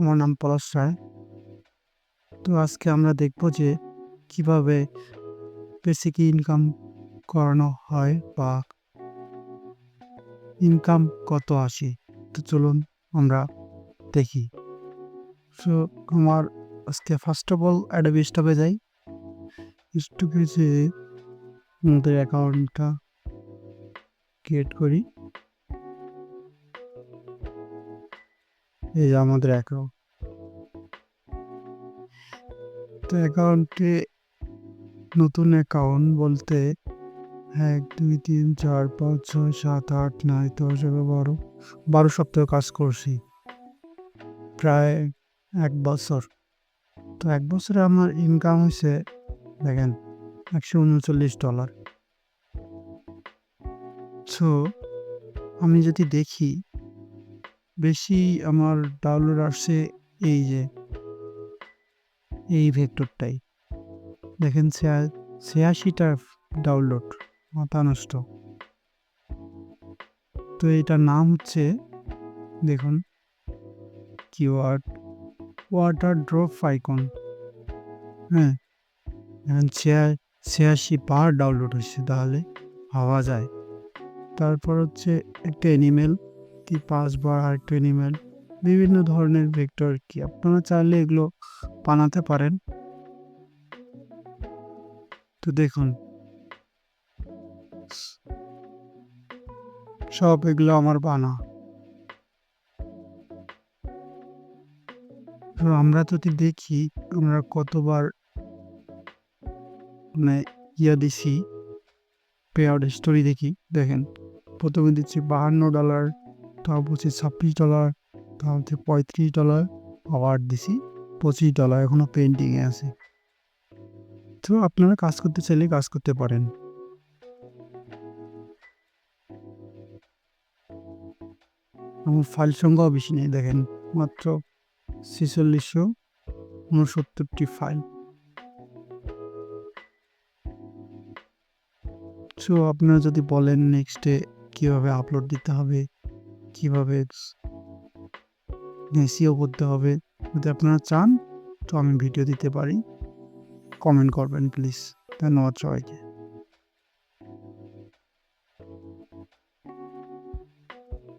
আমার নাম পলাশ রায়। তো আজকে আমরা দেখব যে কীভাবে বেসিক ইনকাম করানো হয় বা ইনকাম কত আসে। তো চলুন আমরা দেখি। সো আমার আজকে ফার্স্ট অফ অল অ্যাডোবি স্টপে যাই স্টপে যে আমাদের অ্যাকাউন্টটা ক্রিয়েট করি। এই আমাদের অ্যাকাউন্ট তো অ্যাকাউন্টে নতুন অ্যাকাউন্ট বলতে এক, দুই, তিন, চার, পাঁচ, ছয়, সাত, আট, নয়, দশ, এগারো, বারো বারো সপ্তাহ কাজ করছি। প্রায় এক বছর। তো এক বছরে আমার ইনকাম হয়েছে, দেখেন, একশো উনচল্লিশ ডলার সো আমি যদি দেখি বেশি আমার ডাউনলোড আসছে এই যে, এই ভেক্টরটাই দেখেন ছিয়াশিটা ডাউনলোড মাথা নষ্ট তো এটার নাম হচ্ছে, দেখুন কিওয়ার্ড ওয়াটার ড্রপ আইকন হ্যাঁ এখন ছিয়াশি বার ডাউনলোড হচ্ছে, তাহলে ভাবা যায়। তারপর হচ্ছে একটা অ্যানিমেল কি পাঁচবার আরেকটা অ্যানিমেল বিভিন্ন ধরনের ভেক্টর কি? আপনারা চাইলে এগুলো বানাতে পারেন। তো দেখুন। সব এগুলো আমার বানা। তো আমরা যদি দেখি, আমরা কতবার মানে ইয়া দিছি পে আউট স্টোরি দেখি। দেখেন, প্রথমে দিচ্ছি বাহান্ন ডলার তারপর হচ্ছে ছাব্বিশ ডলার তারপর হচ্ছে পঁয়ত্রিশ ডলার আবার দিছি পঁচিশ ডলার এখনও পেন্টিংয়ে আছে। তো আপনারা কাজ করতে চাইলে কাজ করতে পারেন। আমার ফাইল সংখ্যাও বেশি নেই, দেখেন, মাত্র ছেচল্লিশশো উনসত্তরটি ফাইল সো আপনারা যদি বলেন নেক্সটে কীভাবে আপলোড দিতে হবে কীভাবে এসিও করতে হবে যদি আপনারা চান, তো আমি ভিডিও দিতে পারি। কমেন্ট করবেন প্লিজ ধন্যবাদ সবাইকে।